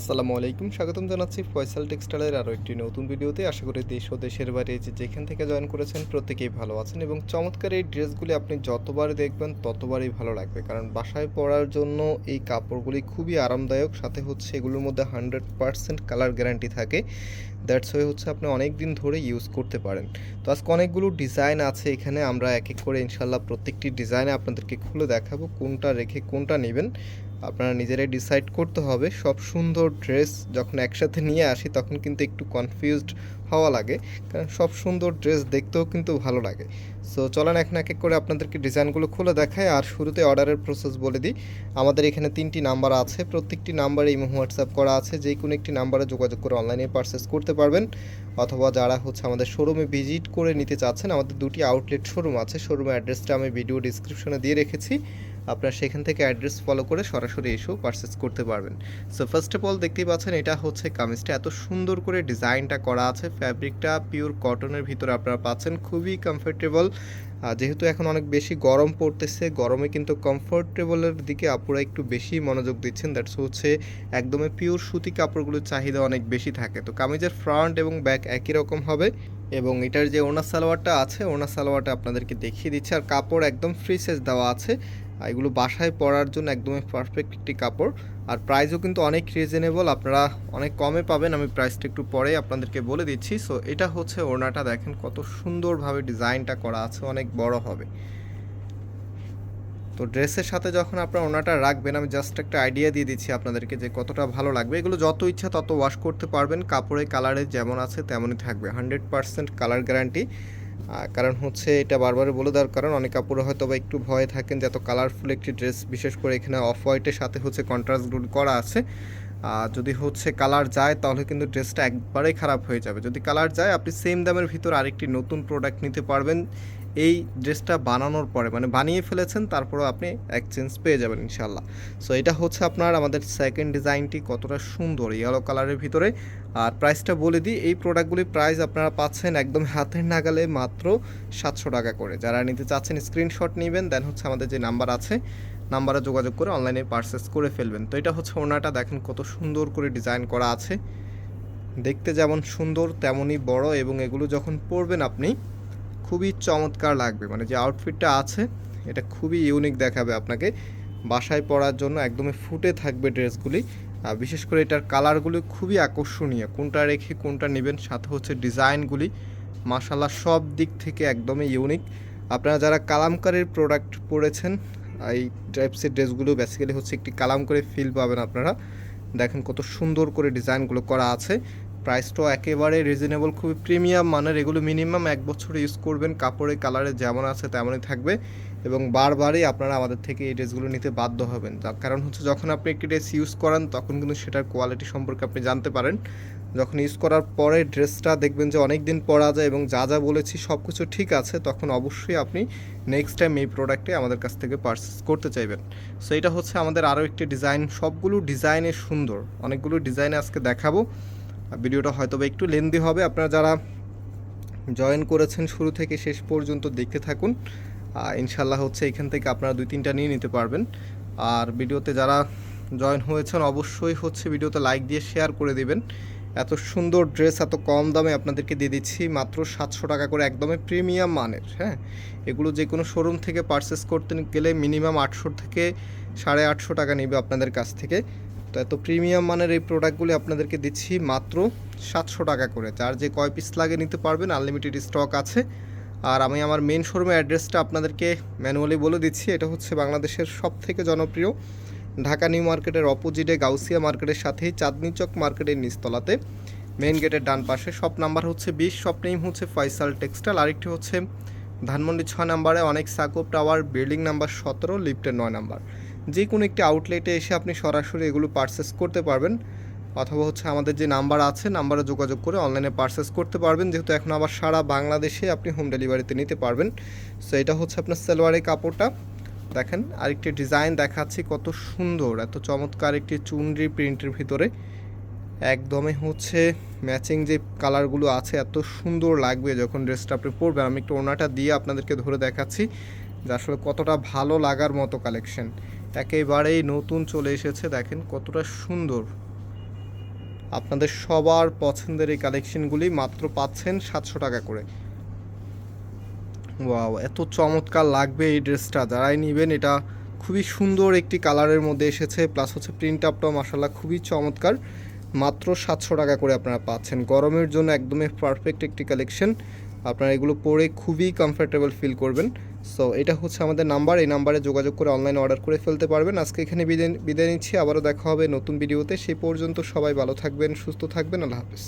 আসসালামু আলাইকুম, স্বাগতম জানাচ্ছি ফয়সাল টেক্সটাইলের আরও একটি নতুন ভিডিওতে। আশা করি দেশ ও দেশের বাইরে যে যেখান থেকে জয়েন করেছেন প্রত্যেকেই ভালো আছেন এবং চমৎকার এই ড্রেসগুলি আপনি যতবার দেখবেন ততবারই ভালো লাগবে। কারণ বাসায় পরার জন্য এই কাপড়গুলি খুবই আরামদায়ক, সাথে হচ্ছে এগুলোর মধ্যে হান্ড্রেড পারসেন্ট কালার গ্যারান্টি থাকে। দ্যাটস ওয়ে হচ্ছে আপনি অনেক দিন ধরে ইউজ করতে পারেন। তো আজকে অনেকগুলো ডিজাইন আছে এখানে, আমরা এক এক করে ইনশাল্লাহ প্রত্যেকটি ডিজাইনে আপনাদেরকে খুলে দেখাবো কোনটা রেখে কোনটা নেবেন। আপনারা নিজেরাই ডিসাইড করতে হবে। সব সুন্দর ড্রেস যখন একসাথে নিয়ে আসি, তখন কিন্তু একটু কনফিউজড হওয়া লাগে। কারণ সব সুন্দর ড্রেস দেখতেও কিন্তু ভালো লাগে। সো চলেন এখন এক এক করে আপনাদেরকে ডিজাইনগুলো খুলে দেখায় আর শুরুতে অর্ডারের প্রসেস বলে দিই। আমাদের এখানে তিনটি নাম্বার আছে। প্রত্যেকটি নাম্বারে ইমো হোয়াটসঅ্যাপ করা আছে। যে কোনো একটি নাম্বারে যোগাযোগ করে অনলাইনে পারচেস করতে পারবেন। অথবা যারা হচ্ছে আমাদের শোরুমে ভিজিট করে নিতে চাচ্ছেন, আমাদের দুটি আউটলেট শোরুম আছে। শোরুমের অ্যাড্রেসটা আমি ভিডিও ডিসক্রিপশনে দিয়ে রেখেছি। আপনারা সেখান থেকে অ্যাড্রেস ফলো করে সরাসরি এসেও পারচেস করতে পারবেন। সো ফার্স্ট অফ অল দেখতেই পাচ্ছেন, এটা হচ্ছে কামিজটা। এত সুন্দর করে ডিজাইনটা করা আছে ফ্যাব্রিকটা পিওর কটনের ভিতরে আপনারা পাচ্ছেন, খুবই কমফোর্টেবল যেহেতু এখন অনেক বেশি গরম পড়তেছে, গরমে কিন্তু কমফোর্টেবলের দিকে আপুরা একটু বেশি মনোযোগ দিচ্ছেন। দ্যাটস হচ্ছে একদমই পিওর সুতি কাপড়গুলোর চাহিদা অনেক বেশি থাকে। তো কামিজের ফ্রন্ট এবং ব্যাক একই রকম হবে। এবং এটার যে ওনার সালোয়ারটা আছে, ওনার সালোয়ারটা আপনাদেরকে দেখিয়ে দিচ্ছে। আর কাপড় একদম ফ্রি সাইজ দেওয়া আছে। এগুলো বাসায় পরার জন্য একদমই পারফেক্ট একটি কাপড়। আর প্রাইসও কিন্তু অনেক রিজনেবল আপনারা অনেক কমে পাবেন। আমি প্রাইসটা একটু পরে আপনাদেরকে বলে দিচ্ছি। সো এটা হচ্ছে ওড়নাটা। দেখেন কত সুন্দরভাবে ডিজাইনটা করা আছে। অনেক বড় হবে। তো ড্রেসের সাথে যখন আপনার ওনাটা রাখবেন, আমি জাস্ট একটা আইডিয়া দিয়ে দিচ্ছি আপনাদেরকে যে কতটা ভালো লাগবে। এগুলো যত ইচ্ছা তত ওয়াশ করতে পারবেন। কাপড়ের কালারে যেমন আছে তেমনই থাকবে। হান্ড্রেড পারসেন্ট কালার গ্যারান্টি কারণ হচ্ছে এটা বারবার বলে দেওয়ার কারণ, অনেক কাপড়ে হয়তো বা একটু ভয়ে থাকেন যে এত কালারফুল একটি ড্রেস বিশেষ করে এখানে অফ হোয়াইটের সাথে হচ্ছে কন্ট্রাস্ট কন্ট্রাস্টগুলো করা আছে। আর যদি হচ্ছে কালার যায় তাহলে কিন্তু ড্রেসটা একবারেই খারাপ হয়ে যাবে। যদি কালার যায়, আপনি সেম দামের ভিতর আরেকটি নতুন প্রোডাক্ট নিতে পারবেন। এই ড্রেসটা বানানোর পরে মানে বানিয়ে ফেলেছেন, তারপরেও আপনি এক্সচেঞ্জ পেয়ে যাবেন ইনশাল্লাহ সো এটা হচ্ছে আপনার আমাদের সেকেন্ড ডিজাইনটি কতটা সুন্দর ইয়েলো কালারের ভিতরে। আর প্রাইসটা বলে দিই, এই প্রোডাক্টগুলির প্রাইস আপনারা পাচ্ছেন একদম হাতের নাগালে মাত্র সাতশো টাকা করে। যারা নিতে চাচ্ছেন স্ক্রিনশট নেবেন দেন হচ্ছে আমাদের যে নাম্বার আছে নাম্বারে যোগাযোগ করে অনলাইনে পারচেস করে ফেলবেন। তো এটা হচ্ছে ওনাটা, দেখেন কত সুন্দর করে ডিজাইন করা আছে। দেখতে যেমন সুন্দর, তেমনই বড়, এবং এগুলো যখন পরবেন আপনি খুবই চমৎকার লাগবে। মানে যে আউটফিটটা আছে, এটা খুবই ইউনিক দেখাবে আপনাকে। বাসায় পরার জন্য একদমই ফুটে থাকবে ড্রেসগুলি বিশেষ করে এটার কালারগুলি খুবই আকর্ষণীয়। কোনটা রেখে কোনটা নেবেন, সাথে হচ্ছে ডিজাইনগুলি মাসাল্লাহ সব দিক থেকে একদমই ইউনিক আপনারা যারা কালামকারের প্রোডাক্ট পরেছেন, এই টাইপসের ড্রেসগুলো বেসিক্যালি হচ্ছে একটি কালামকারি ফিল পাবেন আপনারা। দেখেন কত সুন্দর করে ডিজাইনগুলো করা আছে। প্রাইসটাও একেবারে রিজনেবল খুবই প্রিমিয়াম মানের, এগুলো মিনিমাম এক বছর ইউজ করবেন, কাপড়ের কালারে যেমন আছে তেমনই থাকবে এবং বারবারই আপনারা আমাদের থেকে এই ড্রেসগুলো নিতে বাধ্য হবেন। যার কারণ হচ্ছে যখন আপনি একটি ড্রেস ইউজ করেন, তখন কিন্তু সেটার কোয়ালিটি সম্পর্কে আপনি জানতে পারেন। যখন ইউজ করার পরে ড্রেসটা দেখবেন যে অনেক দিন পরা যায় এবং যা যা বলেছি সব কিছু ঠিক আছে, তখন অবশ্যই আপনি নেক্সট টাইম এই প্রোডাক্টে আমাদের কাছ থেকে পারচেস করতে চাইবেন। সো এটা হচ্ছে আমাদের আরও একটি ডিজাইন সবগুলো ডিজাইনে সুন্দর। অনেকগুলো ডিজাইনে আজকে দেখাবো। ভিডিওটা হয়তো বা একটু লেন্দি হবে। আপনারা যারা জয়েন করেছেন শুরু থেকে শেষ পর্যন্ত দেখতে থাকুন। ইনশাল্লাহ হচ্ছে এখান থেকে আপনারা দুই তিনটা নিয়ে নিতে পারবেন। আর ভিডিওতে যারা জয়েন হয়েছেন অবশ্যই হচ্ছে ভিডিওতে লাইক দিয়ে শেয়ার করে দিবেন। এত সুন্দর ড্রেস এত কম দামে আপনাদেরকে দিয়ে দিচ্ছি। মাত্র সাতশো টাকা করে একদমই প্রিমিয়াম মানের হ্যাঁ? এগুলো যে কোনো শোরুম থেকে পারচেস করতে গেলে মিনিমাম আটশো থেকে সাড়ে আটশো টাকা নেবে আপনাদের কাছ থেকে। তো এত প্রিমিয়াম মানের এই প্রোডাক্টগুলি আপনাদেরকে দিচ্ছি মাত্র সাতশো টাকা করে। যার যে কয় পিস লাগে নিতে পারবেন আনলিমিটেড স্টক আছে। আর আমি আমার মেন শোরুমের অ্যাড্রেসটা আপনাদেরকে ম্যানুয়ালি বলে দিচ্ছি। এটা হচ্ছে বাংলাদেশের সব থেকে জনপ্রিয় ঢাকা নিউ মার্কেটের অপোজিটে গাউসিয়া মার্কেটের সাথেই চাঁদনি চক মার্কেটের নিচতলাতে। মেন গেটের ডান পাশে সব নাম্বার হচ্ছে বিশ সব নেম হচ্ছে ফয়সাল টেক্সটাইল আরেকটি হচ্ছে ধানমন্ডি ছয় নাম্বারে অনেক সাকোপ টাওয়ার বিল্ডিং নাম্বার সতেরো লিফটের নয় নাম্বার যে কোনো একটি আউটলেটে এসে আপনি সরাসরি এগুলো পারচেস করতে পারবেন, অথবা হচ্ছে আমাদের যে নাম্বার আছে নাম্বারে যোগাযোগ করে অনলাইনে পারচেস করতে পারবেন। যেহেতু এখন আবার সারা বাংলাদেশে আপনি হোম ডেলিভারিতে নিতে পারবেন। সো এটা হচ্ছে আপনার সালোয়ারের কাপড়টা। দেখেন, আরেকটি ডিজাইন দেখাচ্ছি, কত সুন্দর, এত চমৎকার একটি চুনরি প্রিন্টের ভিতরে। একদমই হচ্ছে ম্যাচিং যে কালারগুলো আছে, এত সুন্দর লাগবে যখন ড্রেসটা আপনি পরবেন। আমি একটু ওনাটা দিয়ে আপনাদেরকে ধরে দেখাচ্ছি, যে আসলে কতটা ভালো লাগার মতো কালেকশন একেবারেই নতুন চলে এসেছে। দেখেন কতটা সুন্দর। আপনাদের সবার পছন্দের এই কালেকশনগুলি মাত্র পাচ্ছেন সাতশো টাকা করে। ওয়াও, এত চমৎকার লাগবে এই ড্রেসটা। যারাই নেবেন, এটা খুবই সুন্দর একটি কালারের মধ্যে এসেছে। প্লাস হচ্ছে প্রিন্ট আপটাও মাসাল্লাহ খুবই চমৎকার। মাত্র সাতশো টাকা করে আপনারা পাচ্ছেন। গরমের জন্য একদমই পারফেক্ট একটি কালেকশন আপনারা এগুলো পরে খুবই কমফোর্টেবল ফিল করবেন। সো এটা হচ্ছে আমাদের নাম্বার। এই নাম্বারে যোগাযোগ করে অনলাইন অর্ডার করে ফেলতে পারবেন। আজকে এখানে বিদায় বিদায় নিচ্ছি। আবারও দেখা হবে নতুন ভিডিওতে সেই পর্যন্ত সবাই ভালো থাকবেন, সুস্থ থাকবেন। আল্লাহ হাফিজ।